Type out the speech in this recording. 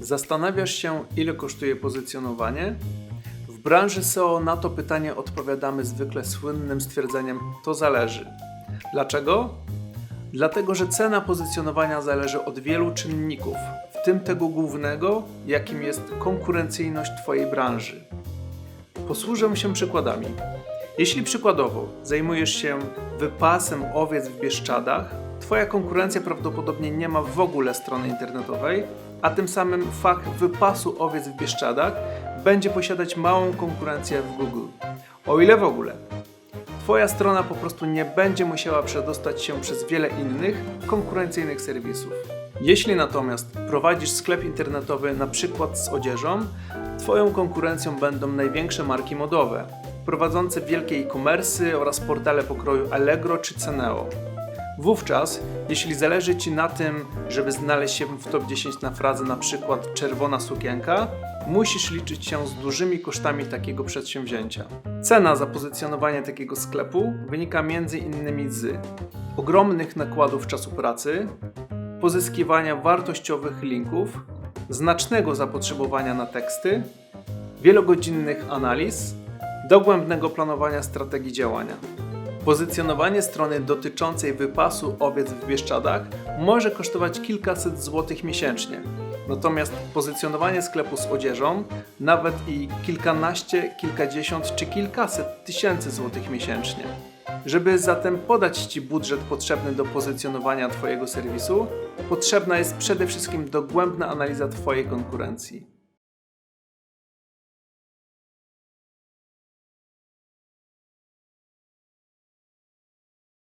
Zastanawiasz się, ile kosztuje pozycjonowanie? W branży SEO na to pytanie odpowiadamy zwykle słynnym stwierdzeniem: to zależy. Dlaczego? Dlatego, że cena pozycjonowania zależy od wielu czynników, w tym tego głównego, jakim jest konkurencyjność Twojej branży. Posłużę się przykładami. Jeśli przykładowo zajmujesz się wypasem owiec w Bieszczadach, Twoja konkurencja prawdopodobnie nie ma w ogóle strony internetowej, a tym samym fach wypasu owiec w Bieszczadach będzie posiadać małą konkurencję w Google. O ile w ogóle. Twoja strona po prostu nie będzie musiała przedostać się przez wiele innych konkurencyjnych serwisów. Jeśli natomiast prowadzisz sklep internetowy na przykład z odzieżą, Twoją konkurencją będą największe marki modowe, prowadzące wielkie e-commerce oraz portale pokroju Allegro czy Ceneo. Wówczas, jeśli zależy Ci na tym, żeby znaleźć się w top 10 na frazę na przykład czerwona sukienka, musisz liczyć się z dużymi kosztami takiego przedsięwzięcia. Cena za pozycjonowanie takiego sklepu wynika m.in. z ogromnych nakładów czasu pracy, pozyskiwania wartościowych linków, znacznego zapotrzebowania na teksty, wielogodzinnych analiz, dogłębnego planowania strategii działania. Pozycjonowanie strony dotyczącej wypasu owiec w Bieszczadach może kosztować kilkaset złotych miesięcznie. Natomiast pozycjonowanie sklepu z odzieżą nawet i kilkanaście, kilkadziesiąt czy kilkaset tysięcy złotych miesięcznie. Żeby zatem podać Ci budżet potrzebny do pozycjonowania Twojego serwisu, potrzebna jest przede wszystkim dogłębna analiza Twojej konkurencji.